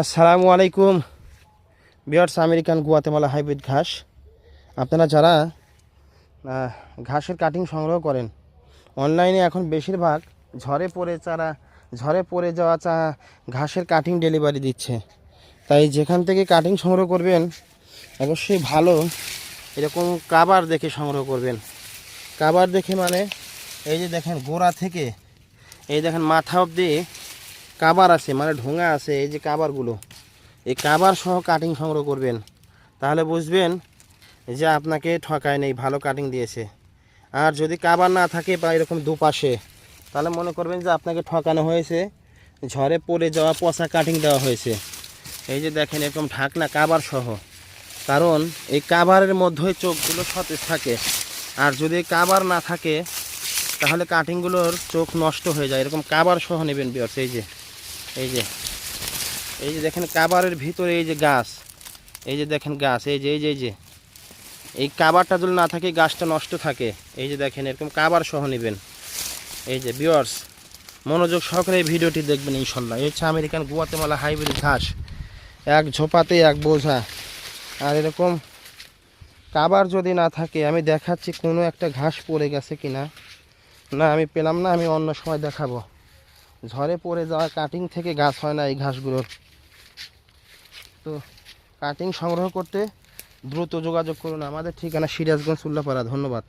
আসসালামু আলাইকুম। বিয়ার্স, American Guatemala hybrid ঘাস। আপনারা যারা ঘাসের কাটিং সংগ্রহ করেন, অনলাইনে এখন বেশিরভাগ ঝড়ে পড়ে চারা ঝড়ে পড়ে যাওয়া চা, ঘাসের কাটিং ডেলিভারি দিচ্ছে। তাই যেখান থেকে কাটিং সংগ্রহ করবেন, অবশ্যই ভালো এরকম কাবার দেখে সংগ্রহ করবেন। কাবার দেখে মানে এই যে দেখেন গোড়া থেকে, এই দেখেন মাথা অবধি কাবার আছে মানে ঢোঙা আছে, এই যে কাবারগুলো, এই কাবার সহ কাটিং সংগ্রহ করবেন। তাহলে বুঝবেন যে আপনাকে ঠকায় নেই, ভালো কাটিং দিয়েছে। আর যদি কাবার না থাকে বা এরকম দুপাশে, তাহলে মনে করবেন যে আপনাকে ঠকানো হয়েছে, ঝড়ে পড়ে যাওয়া পচা কাটিং দেওয়া হয়েছে। এই যে দেখেন এরকম ঢাকনা কাবার সহ। কারণ এই কাবারের মধ্যেই চোখগুলো সতেজ থাকে। আর যদি কাবার না থাকে, তাহলে কাটিংগুলোর চোখ নষ্ট হয়ে যায়। এরকম কাবার সহ নেবেন বিয়ার্স এই যে। এই যে এই যে দেখেন কাবারের ভিতরে এই যে গাছ, এই যে দেখেন গাছ, এই যে এই যে এই যে, এই কাবারটা যদি না থাকে গাছটা নষ্ট থাকে। এই যে দেখেন, এরকম কাবার সহ নেবেন। এই যে বিয়ার্স মনোযোগ সহকারে এই ভিডিওটি দেখবেন ইনশাল্লাহ। এই হচ্ছে আমেরিকান গুয়াতেমালা হাইব্রিড ঘাস। এক ঝোপাতে এক বোঝা। আর এরকম কাবার যদি না থাকে, আমি দেখাচ্ছি কোনো একটা ঘাস পড়ে গেছে কিনা। না, আমি পেলাম না, আমি অন্য সময় দেখাবো। ঝড়ে পড়ে যাওয়া কাটিং থেকে গাছ হয় না এই ঘাসগুলোর। তো কাটিং সংগ্রহ করতে দ্রুত যোগাযোগ করুন। আমাদের ঠিকানা সিরাজগঞ্জ, উল্লাপাড়া। ধন্যবাদ।